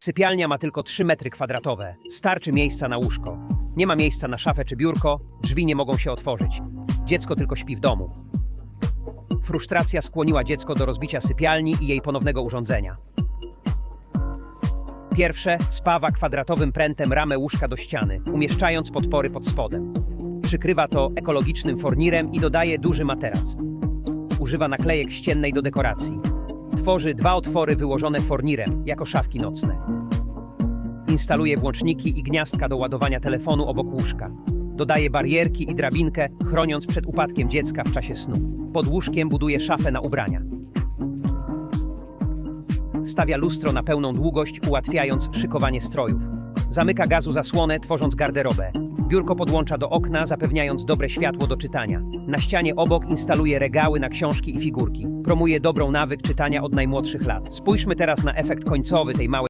Sypialnia ma tylko 3 metry kwadratowe. Starczy miejsca na łóżko. Nie ma miejsca na szafę czy biurko, drzwi nie mogą się otworzyć. Dziecko tylko śpi w domu. Frustracja skłoniła dziecko do rozbicia sypialni i jej ponownego urządzenia. Pierwsze spawa kwadratowym prętem ramę łóżka do ściany, umieszczając podpory pod spodem. Przykrywa to ekologicznym fornirem i dodaje duży materac. Używa naklejek ściennej do dekoracji. Tworzy dwa otwory wyłożone fornirem, jako szafki nocne. Instaluje włączniki i gniazdka do ładowania telefonu obok łóżka. Dodaje barierki i drabinkę, chroniąc przed upadkiem dziecka w czasie snu. Pod łóżkiem buduje szafę na ubrania. Stawia lustro na pełną długość, ułatwiając szykowanie strojów. Zamyka gazu zasłonę, tworząc garderobę. Biurko podłącza do okna, zapewniając dobre światło do czytania. Na ścianie obok instaluje regały na książki i figurki. Promuje dobrą nawyk czytania od najmłodszych lat. Spójrzmy teraz na efekt końcowy tej małej